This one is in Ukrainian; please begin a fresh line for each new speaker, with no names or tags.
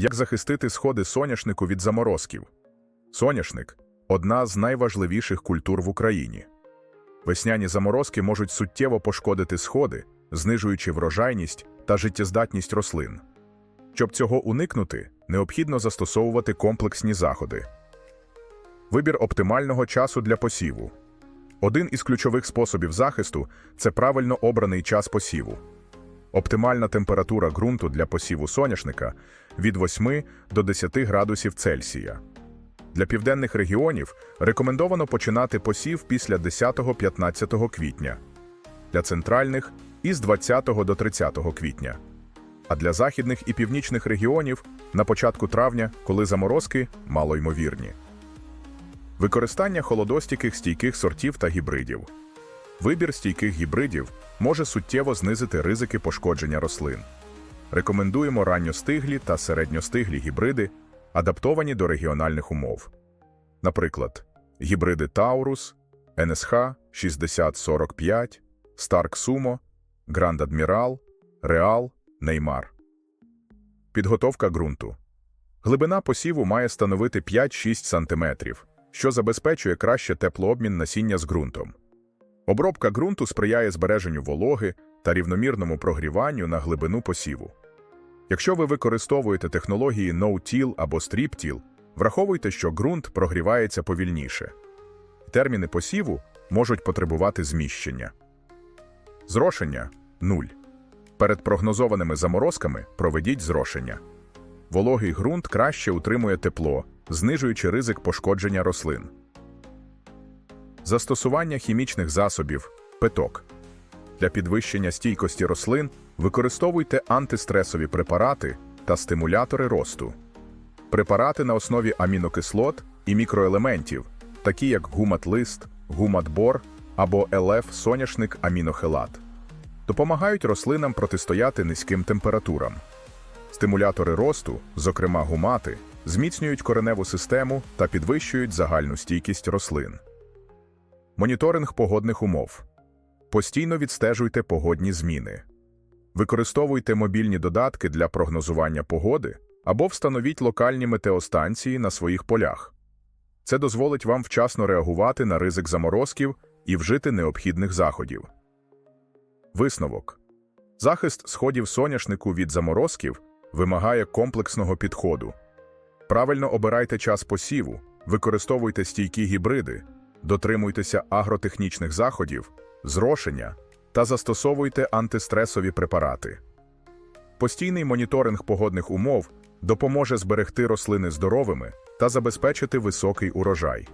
Як захистити сходи соняшнику від заморозків? Соняшник одна з найважливіших культур в Україні. Весняні заморозки можуть суттєво пошкодити сходи, знижуючи врожайність та життєздатність рослин. Щоб цього уникнути, необхідно застосовувати комплексні заходи. Вибір оптимального часу для посіву. Один із ключових способів захисту це правильно обраний час посіву. Оптимальна температура ґрунту для посіву соняшника від 8 до 10 градусів Цельсія. Для південних регіонів рекомендовано починати посів після 10-15 квітня, для центральних із 20 до 30 квітня, а для західних і північних регіонів на початку травня, коли заморозки малоймовірні. Використання холодостійких стійких сортів та гібридів. Вибір стійких гібридів може суттєво знизити ризики пошкодження рослин. Рекомендуємо ранньостиглі та середньостиглі гібриди, адаптовані до регіональних умов. Наприклад, гібриди Таурус, НСХ 6045, Старк Сумо, Гранд Адмірал, Реал, Неймар. Підготовка ґрунту. Глибина посіву має становити 5-6 см, що забезпечує краще теплообмін насіння з ґрунтом. Обробка ґрунту сприяє збереженню вологи та рівномірному прогріванню на глибину посіву. Якщо ви використовуєте технології No-Till або Strip-Till, враховуйте, що ґрунт прогрівається повільніше. Терміни посіву можуть потребувати зміщення. Зрошення 0. Перед прогнозованими заморозками проведіть зрошення. Вологий ґрунт краще утримує тепло, знижуючи ризик пошкодження рослин. Застосування хімічних засобів петок. Для підвищення стійкості рослин використовуйте антистресові препарати та стимулятори росту. Препарати на основі амінокислот і мікроелементів, такі як гумат-лист, гумат-бор або ЛФ-соняшник амінохелат, допомагають рослинам протистояти низьким температурам. Стимулятори росту, зокрема гумати, зміцнюють кореневу систему та підвищують загальну стійкість рослин. Моніторинг погодних умов. Постійно відстежуйте погодні зміни. Використовуйте мобільні додатки для прогнозування погоди або встановіть локальні метеостанції на своїх полях. Це дозволить вам вчасно реагувати на ризик заморозків і вжити необхідних заходів. Висновок. Захист сходів соняшнику від заморозків вимагає комплексного підходу. Правильно обирайте час посіву, використовуйте стійкі гібриди, дотримуйтеся агротехнічних заходів, зрошення та застосовуйте антистресові препарати. Постійний моніторинг погодних умов допоможе зберегти рослини здоровими та забезпечити високий урожай.